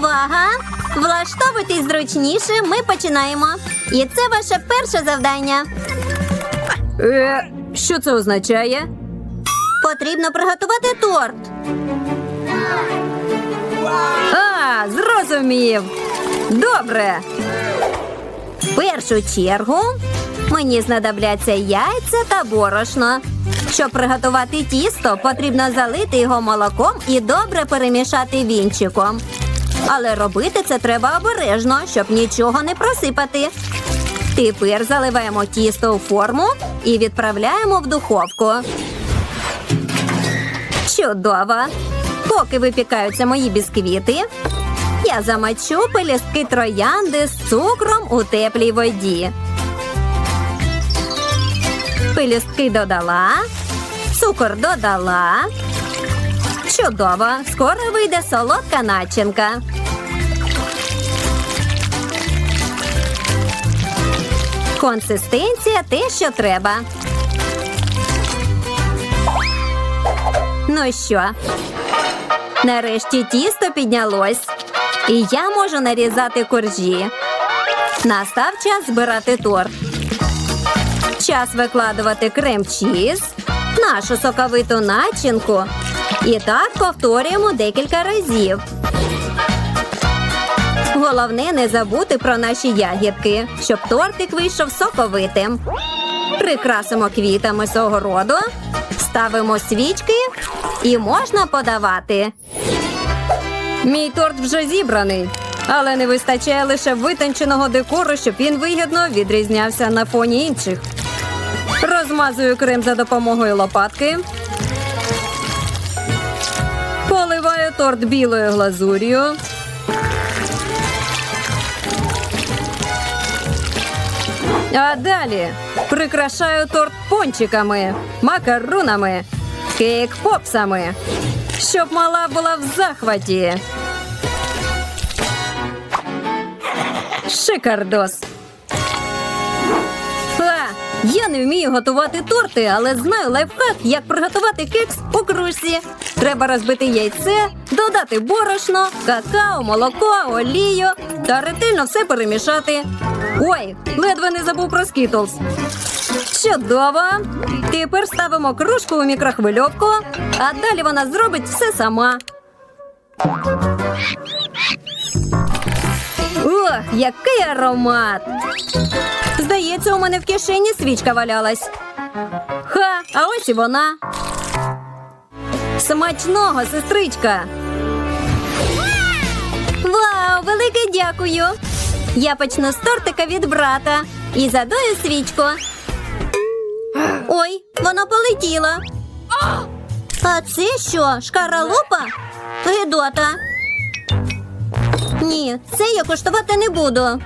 Увага! Влаштовуйтесь зручніше, ми починаємо. І це ваше перше завдання. Е, що це означає? Потрібно приготувати торт. А, зрозумів. Добре. В першу чергу мені знадобляться яйця та борошно. Щоб приготувати тісто, потрібно залити його молоком і добре перемішати вінчиком. Але робити це треба обережно, щоб нічого не просипати. Тепер заливаємо тісто у форму і відправляємо в духовку. Чудово! Поки випікаються мої бісквіти, я замочу пелюстки троянди з цукром у теплій воді. Пелюстки додала, цукор додала. Чудово! Скоро вийде солодка начинка. Консистенція те, що треба. Ну що, нарешті тісто піднялось, і я можу нарізати коржі. Настав час збирати торт. Час викладувати крем-чіз, нашу соковиту начинку. І так повторюємо декілька разів. Головне не забути про наші ягідки, щоб тортик вийшов соковитим. Прикрасимо квітами з огороду, ставимо свічки і можна подавати. Мій торт вже зібраний, але не вистачає лише витонченого декору, щоб він вигідно відрізнявся на фоні інших. Розмазую крем за допомогою лопатки. Поливаю торт білою глазур'ю. А далі прикрашаю торт пончиками, макарунами, кейк-попсами, щоб мала була в захваті. Шикардос. Я не вмію готувати торти, але знаю лайфхак, як приготувати кекс у кружці. Треба розбити яйце, додати борошно, какао, молоко, олію та ретельно все перемішати. Ой, ледве не забув про скітлз. Чудово! Тепер ставимо кружку у мікрохвильовку, а далі вона зробить все сама. Який аромат! Здається, у мене в кишені свічка валялась. Ха, а ось і вона. Смачного, сестричка. Вау, велике дякую! Я почну з тортика від брата і задую свічку. Ой, воно полетіло. А це що, шкаралупа? Гидота. Ні, це я коштувати не буду.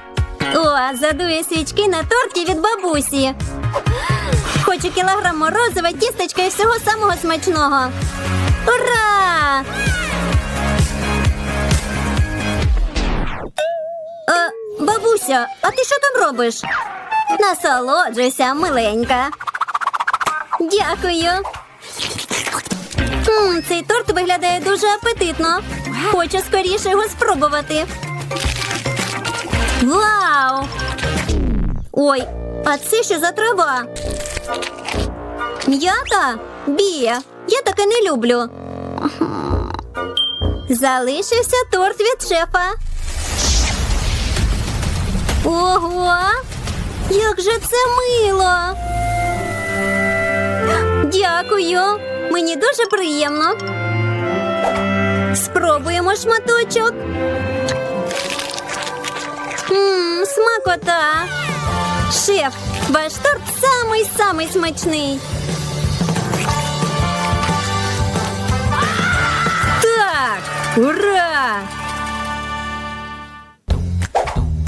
О, задую свічки на торті від бабусі. Хочу кілограм морозива, тістечка і всього самого смачного. Ура! Е, бабуся, а ти що там робиш? Насолоджуйся, миленька. Дякую. М, цей торт виглядає дуже апетитно. Хочу скоріше його спробувати. Вау! Ой, а це що за трава? М'ята? Бія. Я таке не люблю. Залишився торт від шефа. Ого! Як же це мило! Дякую! Мені дуже приємно. Спробуємо шматочок. Мм, смакота. Шеф, ваш торт самий-самий смачний. Так, ура!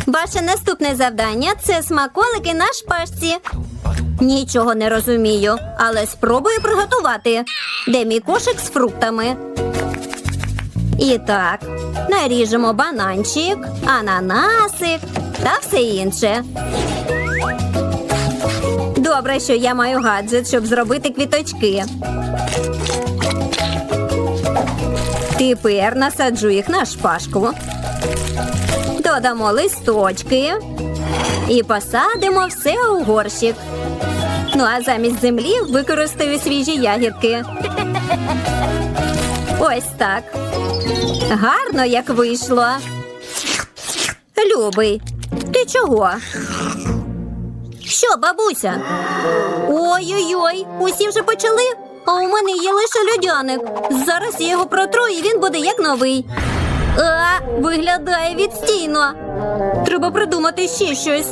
Ваше наступне завдання це смаколики на шпажці. Нічого не розумію, але спробую приготувати. Де мій кошик з фруктами? І так, наріжемо бананчик, ананасик та все інше. Добре, що я маю гаджет, щоб зробити квіточки. Тепер насаджу їх на шпажку. Додамо листочки і посадимо все у горщик. Ну а замість землі використаю свіжі ягідки. Ось так. Гарно як вийшло. Любий, ти чого? Що, бабуся? Ой-ой-ой, усі вже почали. А у мене є лише льодяник. Зараз я його протру, і він буде як новий. А, виглядає відстійно. Треба придумати ще щось.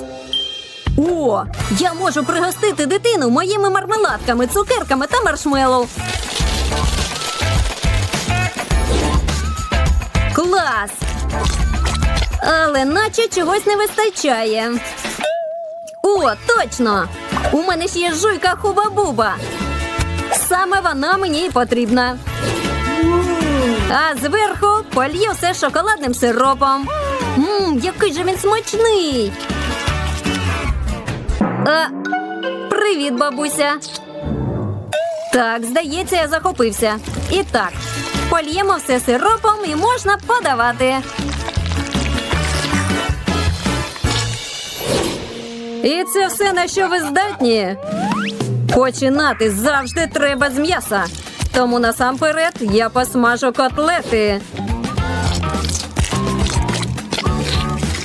О, я можу пригостити дитину моїми мармеладками, цукерками та маршмеллоу. Але наче чогось не вистачає. О, точно! У мене ж є жуйка хуба-буба. Саме вона мені і потрібна. А зверху полью все шоколадним сиропом. Мм, який же він смачний. А, привіт, бабуся. Так, здається, я захопився. І так, польємо все сиропом і можна подавати. І це все на що ви здатні? Починати завжди треба з м'яса. Тому насамперед я посмажу котлети.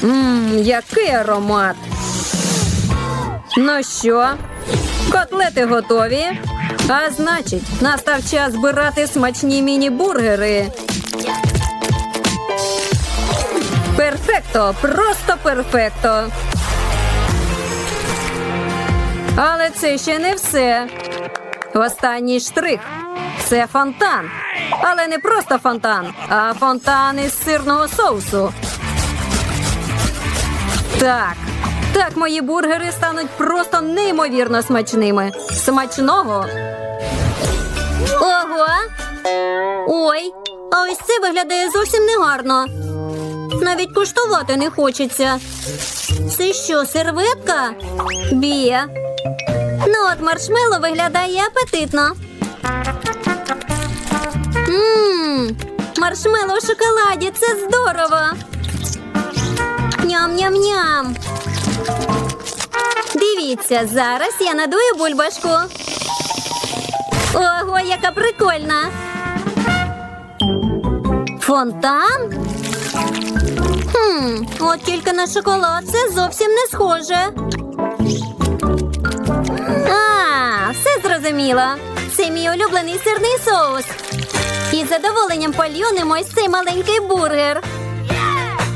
Мм, який аромат. Ну що, котлети готові? А значить, настав час збирати смачні міні-бургери. Перфекто, просто перфекто. Але це ще не все. Останній штрих це фонтан. Але не просто фонтан, а фонтан із сирного соусу. Так, так мої бургери стануть просто неймовірно смачними. Смачного. Ого. Ой, а ось це виглядає зовсім негарно. Навіть куштувати не хочеться. Це що, серветка? Бє. Ну, от маршмело виглядає апетитно. Ммм, маршмело в шоколаді це здорово. Ням-ням-ням. Дивіться, зараз я надую бульбашку. Ого, яка прикольна. Фонтан? Хм, от тільки на шоколад це зовсім не схоже. Все зрозуміло. Це мій улюблений сирний соус. І задоволенням ось цей маленький бургер.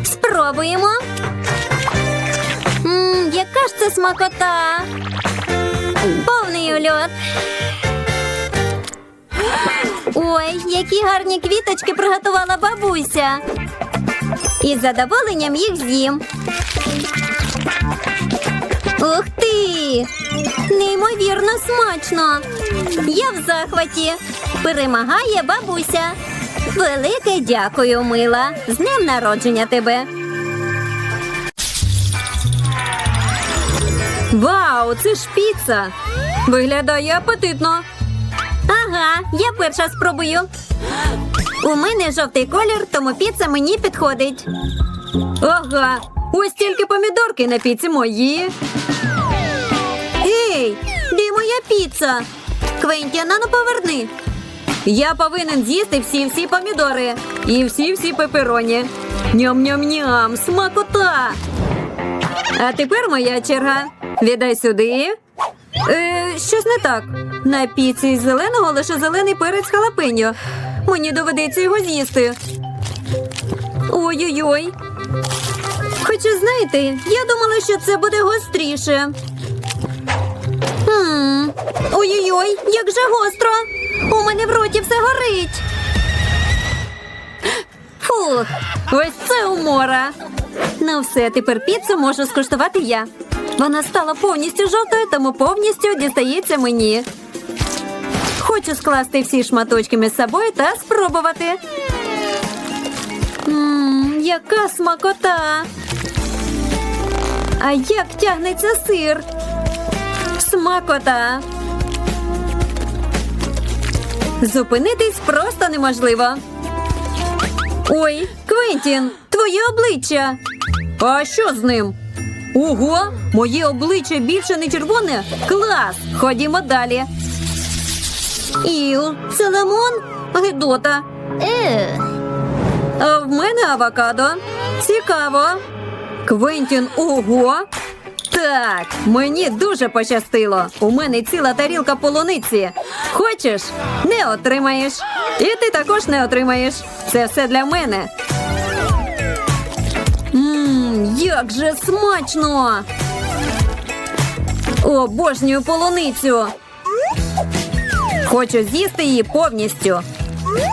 Спробуємо. Мм, яка ж це смакота. Повний ульот. Ой, які гарні квіточки приготувала бабуся. І задоволенням їх з'їм. Ух ти! Неймовірно смачно! Я в захваті. Перемагає бабуся. Велике дякую, мила. З днем народження тебе. Вау, це ж піца! Виглядає апетитно. Ага, я перша спробую. У мене жовтий колір, тому піца мені підходить. Ага, ось тільки помідорки на піці мої. Піца? Квентіна, ну поверни. Я повинен з'їсти всі-всі помідори і всі-всі пепероні. Ням-ням-ням, смакота. А тепер моя черга. Віддай сюди. Е, щось не так. На піці із зеленого лише зелений перець халапеньо. Мені доведеться його з'їсти. Ой-ой-ой. Хоча, знаєте, я думала, що це буде гостріше. Ой-ой-ой, як же гостро! У мене в роті все горить. Фух, Ось це умора. Ну все, тепер піцу можу скуштувати я. Вона стала повністю жовтою, тому повністю дістається мені. Хочу скласти всі шматочки між собою та спробувати. Ммм, яка смакота! А як тягнеться сир? Смакота! Зупинитись просто неможливо. Ой, Квентін, твоє обличчя. А що з ним? Ого, моє обличчя більше не червоне? Клас! Ходімо далі. Іу, це лимон? Гидота. А в мене авокадо. Цікаво. Квентін, ого. Так, мені дуже пощастило. У мене ціла тарілка полуниці. Хочеш? Не отримаєш. І ти також не отримаєш. Це все для мене. Мм, як же смачно! Обожнюю полуницю. Хочу з'їсти її повністю.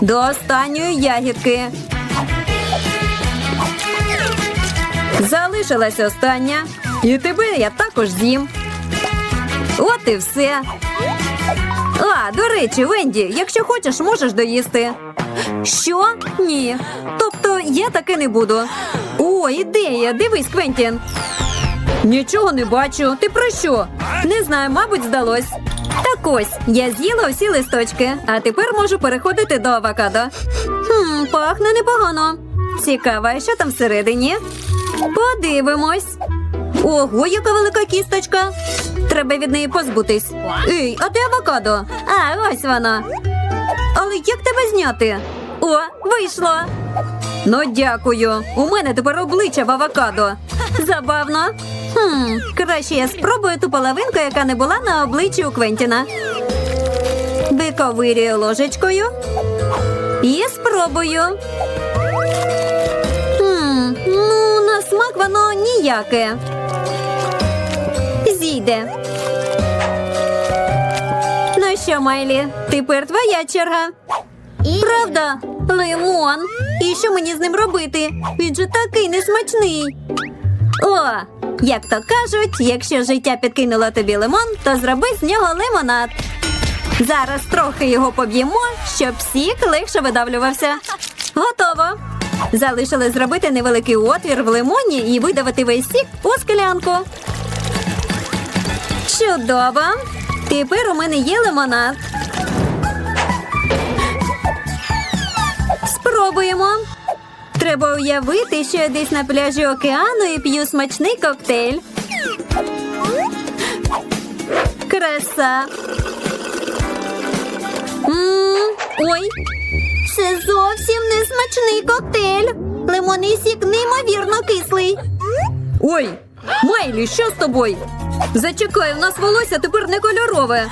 До останньої ягідки. Залишилась остання. І тебе я також з'їм. От і все. А, до речі, Венді, якщо хочеш, можеш доїсти. Що? Ні. Тобто я таки не буду. О, ідея! Дивись, Квентін. Нічого не бачу. Ти про що? Не знаю, мабуть, здалось. Так ось, я з'їла усі листочки, а тепер можу переходити до авокадо. Хм, пахне непогано. Цікаво, що там всередині? Подивимось. Ого, яка велика кісточка. Треба від неї позбутись. Ей, а де авокадо? А, ось вона. Але як тебе зняти? О, вийшло. Ну, дякую. У мене тепер обличчя в авокадо. Забавно. Хм, краще я спробую ту половинку, яка не була на обличчі у Квентіна. Биковирюю ложечкою. І спробую. Хм, ну, на смак воно ніяке. Зійде. Ну що, Майлі, тепер твоя черга. Правда? Лимон. І що мені з ним робити? Він же такий несмачний. О, як то кажуть, якщо життя підкинуло тобі лимон, то зроби з нього лимонад. Зараз трохи його поб'ємо, щоб сік легше видавлювався. Готово. Залишилось зробити невеликий отвір в лимоні і видавити весь сік у склянку. Чудово! Тепер у мене є лимонад. Спробуємо. Треба уявити, що я десь на пляжі океану і п'ю смачний коктейль. Краса. Ой, це зовсім не смачний коктейль. Лимонний неймовірно кислий. Ой, Майлі, що з тобою? Зачекай, у нас волосся тепер не кольорове.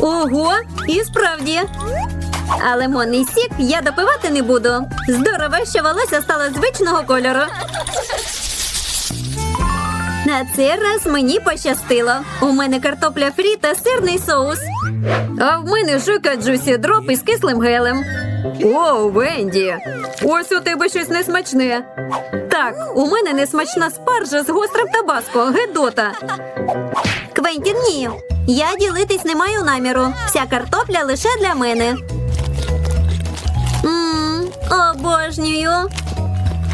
Ого, і справді. А лимонний сік я допивати не буду. Здорово, що волосся стало звичного кольору. На цей раз мені пощастило. У мене картопля фрі та сирний соус. А в мене жуйка джусі дроп із кислим гелем. О, Венді! Ось у тебе щось несмачне. Так, у мене несмачна спаржа з гострим табаско, гедота. Квентін, ні. Я ділитись не маю наміру. Вся картопля лише для мене. Мм, обожнюю.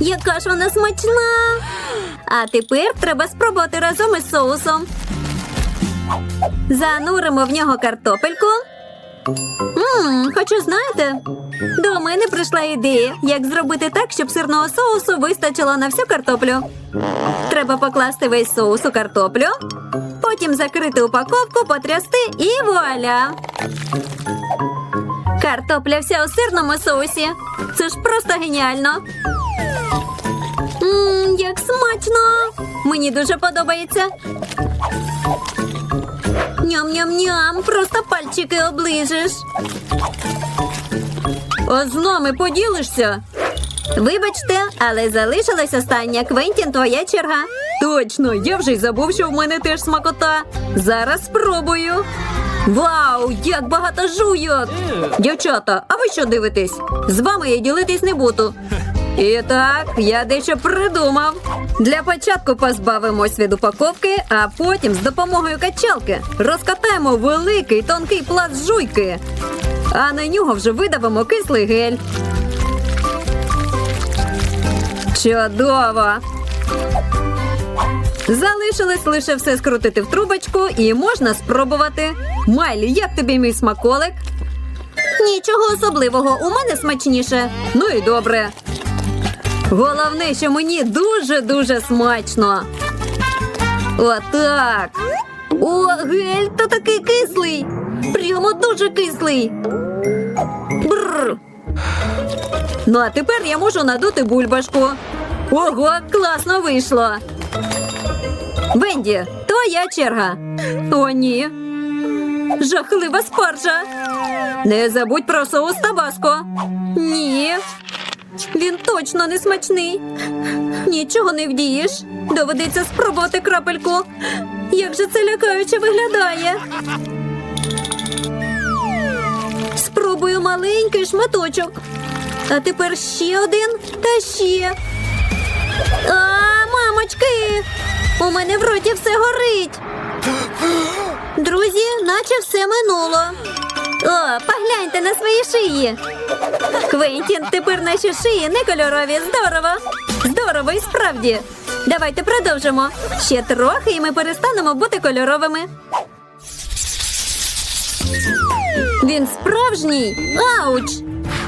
Яка ж вона смачна. А тепер треба спробувати разом із соусом. Зануримо в нього картопельку. Ммм, хочу знаєте, до мене прийшла ідея, як зробити так, щоб сирного соусу вистачило на всю картоплю. Треба покласти весь соус у картоплю, потім закрити упаковку, потрясти і вуаля. Картопля вся у сирному соусі. Це ж просто геніально. Ммм, як смачно! Мені дуже подобається. Ням-ням-ням, просто пальчики оближеш. А з нами поділишся? Вибачте, але залишилась остання. Квентін, твоя черга. Точно, я вже й забув, що в мене теж смакота. Зараз спробую. Вау, як багато жуйок! Дівчата, а ви що дивитесь? З вами я ділитись не буду. І так, я дещо придумав. Для початку позбавимось від упаковки, а потім з допомогою качалки розкатаємо великий тонкий пласт жуйки. А на нього вже видавимо кислий гель. Чудово! Залишилось лише все скрутити в трубочку і можна спробувати. Майлі, як тобі мій смаколик? Нічого особливого, у мене смачніше. Ну і добре. Головне, що мені дуже-дуже смачно. Отак. О, гель, то такий кислий. Прямо дуже кислий. Бррр. Ну, а тепер я можу надути бульбашку. Ого, класно вийшло. Венді, твоя черга. О, ні. Жахлива спаржа. Не забудь про соус табаско. Ні. Він точно не смачний. Нічого не вдієш. Доведеться спробувати крапельку. Як же це лякаюче виглядає. Спробую маленький шматочок. А тепер ще один та ще. А, мамочки! У мене в роті все горить. Друзі, наче все минуло. О, погляньте на свої шиї. Квентін, тепер наші шиї не кольорові. Здорово. Здорово і справді. Давайте продовжимо. Ще трохи, і ми перестанемо бути кольоровими. Він справжній. Ауч!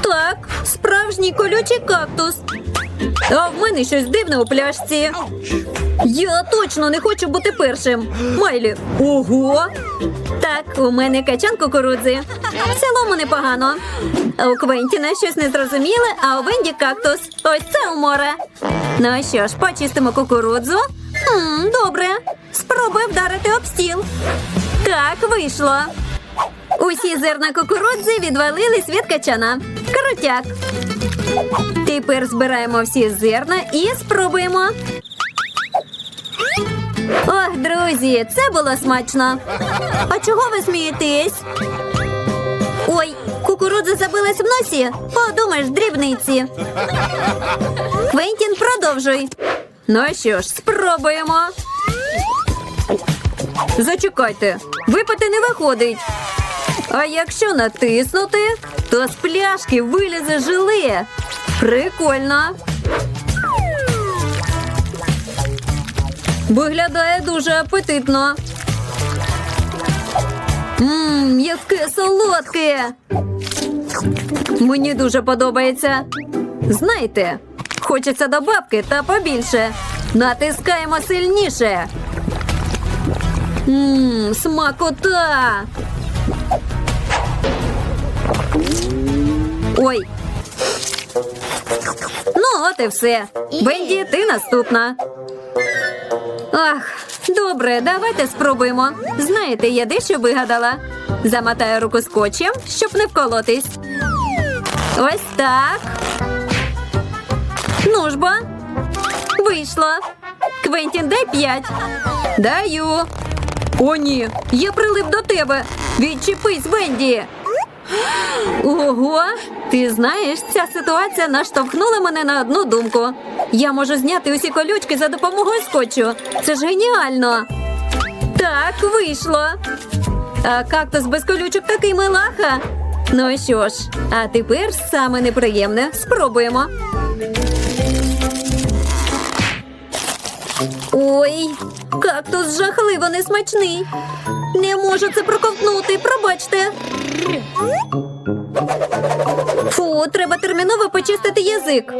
Так, справжній колючий кактус. А в мене щось дивне у пляшці. Я точно не хочу бути першим. Майлі. Ого. Так, у мене качан кукурудзи. В цілому непогано. У Квентіна щось незрозуміле, а у Венді кактус. Ось це умора. Ну що ж, почистимо кукурудзу. Хм, добре. Спробуй вдарити об стіл. Так, вийшло. Усі зерна кукурудзи відвалились від качана. Крутяк. Тепер збираємо всі зерна і спробуємо. Ох, друзі, це було смачно. А чого ви смієтесь? Ой, кукурудза забилась в носі. Подумаєш, дрібниці. Квентін, продовжуй. Ну що ж, спробуємо. Зачекайте, випити не виходить. А якщо натиснути, то з пляшки вилізе желе. Прикольно. Виглядає дуже апетитно. Ммм, яке солодке. Мені дуже подобається. Знаєте, хочеться добавки та побільше. Натискаємо сильніше. Ммм, смакота. Ой. Ну, от і все. Бенді, ти наступна. Ах, добре, давайте спробуємо. Знаєте, я дещо вигадала. Замотаю руку скотчем, щоб не вколотись. Ось так. Ну ж бо. Вийшло. Квентін, дай п'ять. Даю. О, ні, я прилип до тебе. Відчепись, Венді. Ого, ти знаєш, ця ситуація наштовхнула мене на одну думку. Я можу зняти усі колючки за допомогою скотчу. Це ж геніально. Так, вийшло. А кактус без колючок такий милаха. Ну що ж, а тепер саме неприємне. Спробуємо. Ой, кактус жахливо несмачний. Не можу це проковтнути, пробачте. Фу, треба терміново почистити язик.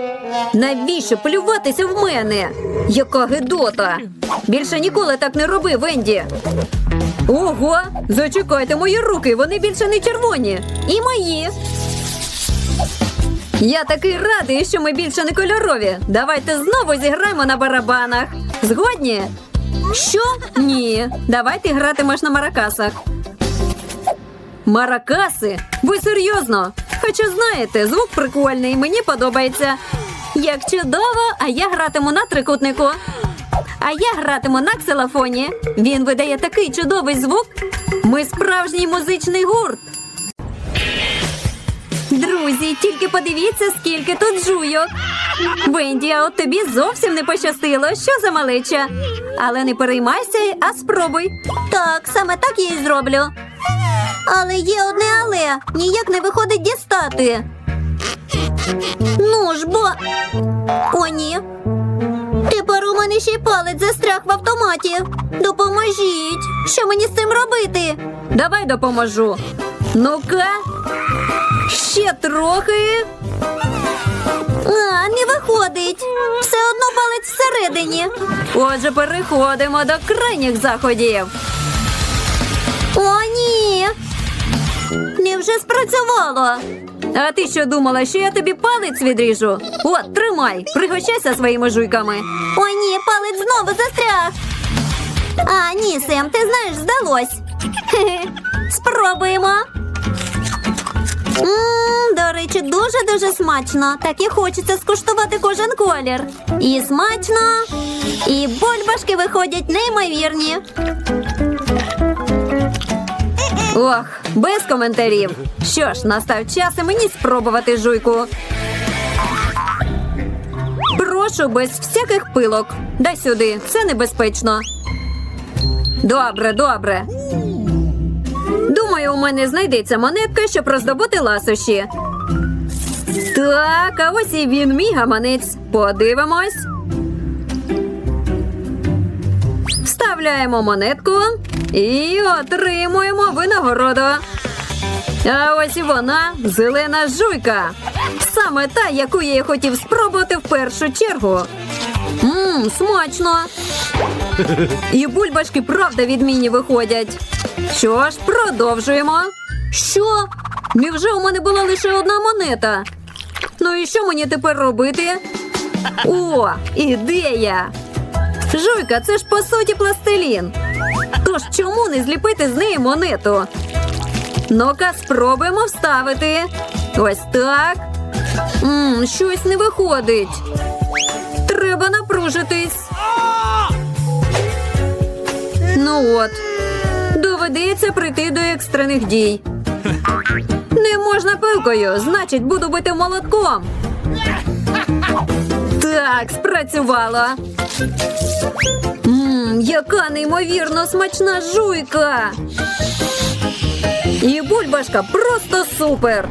Навіщо плюватися в мене? Яка гидота! Більше ніколи так не роби, Венді. Ого, зачекайте мої руки, вони більше не червоні. І мої. Я такий радий, що ми більше не кольорові. Давайте знову зіграємо на барабанах. Згодні? Що? Ні. Давайте гратимеш на маракасах. Маракаси? Ви серйозно? Хоча знаєте, звук прикольний, мені подобається. Як чудово, а я гратиму на трикутнику. А я гратиму на ксилофоні. Він видає такий чудовий звук. Ми справжній музичний гурт. Друзі, тільки подивіться, скільки тут жуйок. Венді, а от тобі зовсім не пощастило. Що за малеча? Але не переймайся, а спробуй. Так, саме так я і зроблю. Але є одне але ніяк не виходить дістати. Ну ж бо. О, ні. Тепер у мене ще й палець застряг в автоматі. Допоможіть. Що мені з цим робити? Давай допоможу. Ну-ка. Ще трохи. А, не виходить. Все одно палець всередині. Отже, переходимо до крайніх заходів. О, ні. Невже спрацювало? А ти що думала, що я тобі палець відріжу? От, тримай, пригощайся своїми жуйками. О, ні, палець знову застряг. А, ні, Сем, ти знаєш, здалось. Хе-хе. Спробуємо. Мм, до речі, дуже-дуже смачно. Так і хочеться скуштувати кожен колір. І смачно, і бульбашки виходять неймовірні. Ох, без коментарів. Що ж, настав час і мені спробувати жуйку. Прошу без всяких пилок. Дай сюди, це небезпечно. Добре, добре. Думаю, у мене знайдеться монетка, щоб роздобути ласощі. Так, а ось і він, мій гаманець. Подивимось. Вставляємо монетку і отримуємо винагороду. А ось і вона зелена жуйка. Саме та, яку я хотів спробувати в першу чергу. Мм, смачно. І бульбашки правда відмінні виходять. Що ж, продовжуємо. Що? Невже у мене була лише одна монета? Ну і що мені тепер робити? О, ідея! Жуйка, це ж по суті пластилін. Тож чому не зліпити з неї монету? Ну-ка, спробуємо вставити. Ось так. Мм, щось не виходить. Треба напружитись. Ну от. Доведеться прийти до екстрених дій. Не можна пилкою, значить, буду бити молотком. Так, спрацювало. Мм, яка неймовірно смачна жуйка. І бульбашка просто супер.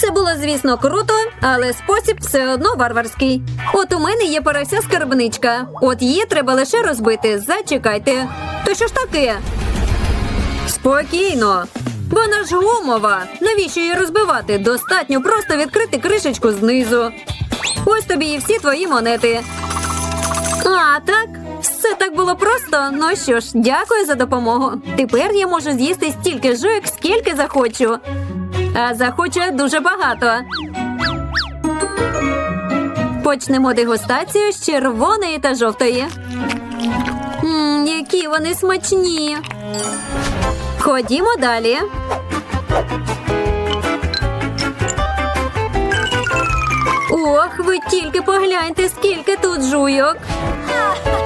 Це було, звісно, круто, але спосіб все одно варварський. От у мене є пора скарбничка. От її треба лише розбити. Зачекайте. То що ж таке? Спокійно. Вона ж гумова. Навіщо її розбивати? Достатньо просто відкрити кришечку знизу. Ось тобі і всі твої монети. А, так? Все так було просто. Ну що ж, дякую за допомогу. Тепер я можу з'їсти стільки жуйок, скільки захочу. А захочу я дуже багато. Почнемо дегустацію з червоної та жовтої. Мм, які вони смачні. Ходімо далі. Ох, ви тільки погляньте, скільки тут жуйок.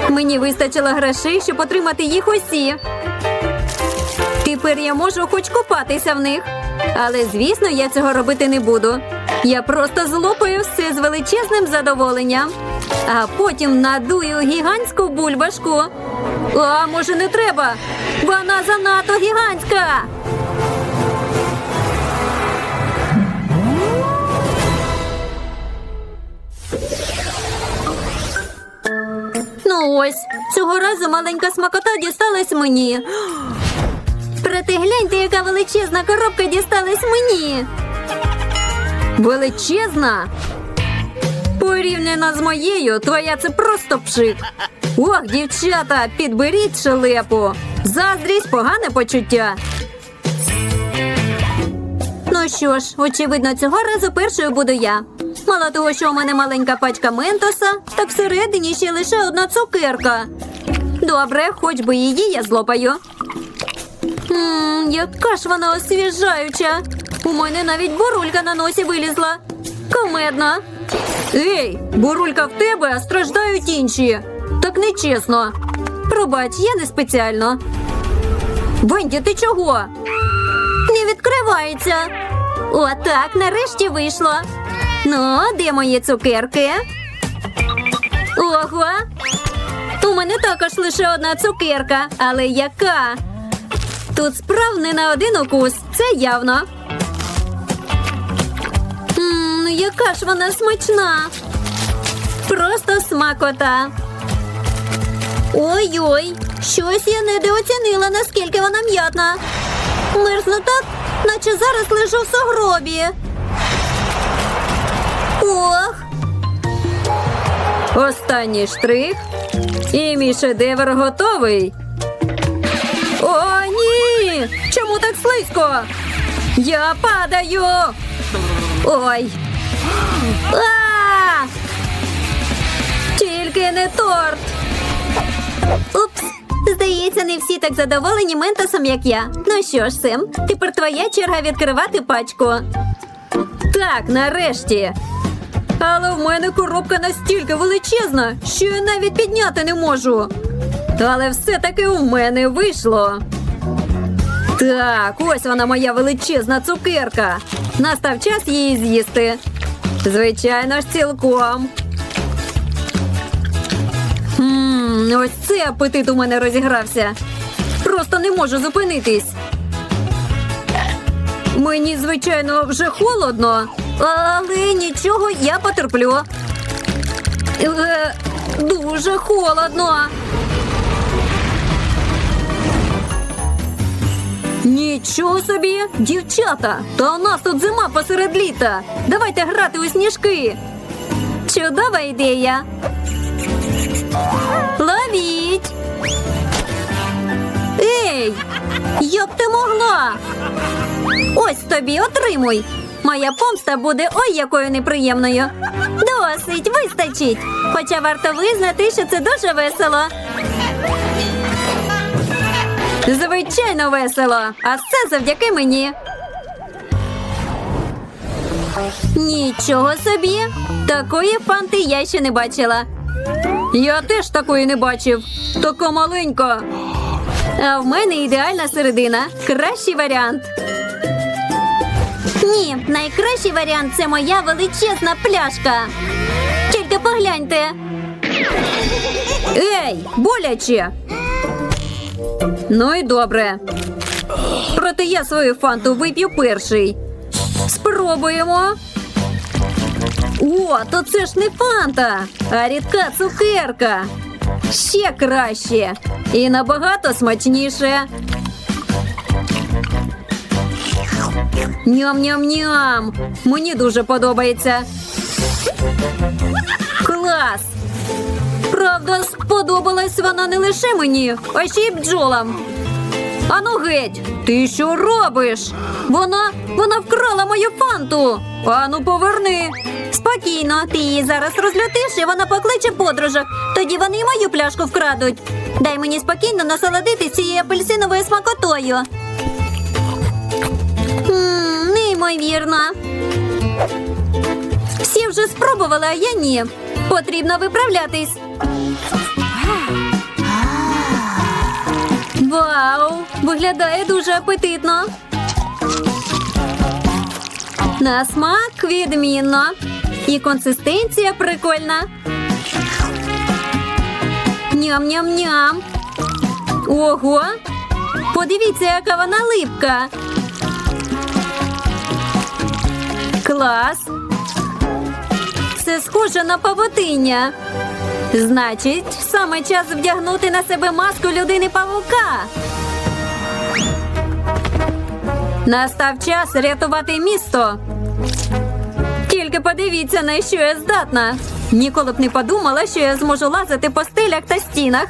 Мені вистачило грошей, щоб отримати їх усі. Тепер я можу хоч купатися в них. Але, звісно, я цього робити не буду. Я просто злопаю все з величезним задоволенням, а потім надую гігантську бульбашку. А може не треба? Вона занадто гігантська. Ну ось, цього разу маленька смакота дісталась мені. Проте гляньте, яка величезна коробка дісталась мені. Величезна. Порівняно з моєю, твоя це просто пшик. Ох, дівчата, підберіть шелепу. Заздрість погане почуття. Ну що ж, очевидно, цього разу першою буду я. Мало того, що у мене маленька пачка ментоса, так всередині ще лише одна цукерка. Добре, хоч би її я злопаю. Ммм, яка ж вона освіжаюча. У мене навіть бурулька на носі вилізла. Комедно. Ей, бурулька в тебе, а страждають інші. Так нечесно. Пробач, я не спеціально. Венді, ти чого? Не відкривається. Отак, нарешті вийшло. Ну, де мої цукерки? Ого. У мене також лише одна цукерка, але яка? Тут справ не на один укус, це явно. Ммм, яка ж вона смачна. Просто смакота. Ой-ой, щось я недооцінила, наскільки вона м'ятна. Мерзну так, наче зараз лежу в сугробі. Ох. Останній штрих. І мій шедевр готовий. О, Чому так слизько? Я падаю. Ой. Тільки не торт. Упс. Здається, не всі так задоволені ментосом, як я. Ну що ж, Сем, тепер твоя черга відкривати пачку. Так, нарешті. Але в мене коробка настільки величезна, що я навіть підняти не можу. Але все-таки у мене вийшло. Так, ось вона моя величезна цукерка. Настав час її з'їсти. Звичайно ж, цілком. Хм, ось це апетит у мене розігрався. Просто не можу зупинитись. Мені, звичайно, вже холодно, але нічого я потерплю. Е, дуже холодно. Нічого собі, дівчата, та у нас тут зима посеред літа. Давайте грати у сніжки. Чудова ідея. Ловіть. Ей, Як ти могла? Ось тобі отримуй. Моя помста буде ой якою неприємною. Досить, вистачить. Хоча варто визнати, що це дуже весело. Звичайно весело, а все завдяки мені. Нічого собі. Такої фанти я ще не бачила. Я теж такої не бачив. Така маленька. А в мене ідеальна середина. Кращий варіант. Ні, найкращий варіант це моя величезна пляшка. Тільки погляньте. Ей, боляче. Ну і добре. Проте я свою фанту вип'ю перший. Спробуємо. О, то це ж не фанта, а рідка цукерка. Ще краще і набагато смачніше. Ням-ням-ням. Мені дуже подобається. Клас! Правда, сподобалась вона не лише мені, а ще й бджолам. Ану геть, ти що робиш? Вона вона вкрала мою фанту. Ану, поверни. Спокійно, ти її зараз розлютиш, і вона покличе подружок. Тоді вони й мою пляшку вкрадуть. Дай мені спокійно насолодитись цією апельсиновою смакотою. Неймовірно. Всі вже спробували, а я ні. Потрібно виправлятись. Вау! Виглядає дуже апетитно. На смак відмінно. І консистенція прикольна. Ням-ням-ням. Ого! Подивіться, яка вона липка. Клас. Це схоже на павутиння. Значить, саме час вдягнути на себе маску людини павука. Настав час рятувати місто. Тільки подивіться, на що я здатна. Ніколи б не подумала, що я зможу лазити по стелях та стінах.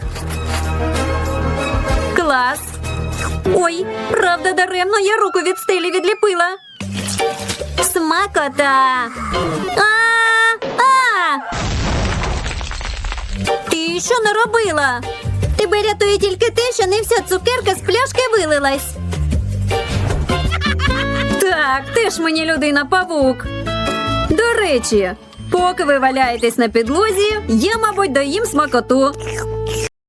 Клас. Ой, правда, даремно я руку від стелі відліпила. Смакота. А, Ти що наробила? Тебе рятує тільки те, що не вся цукерка з пляшки вилилась. Так, ти ж мені людина павук. До речі, поки ви валяєтесь на підлозі, я, мабуть, доїм смакоту.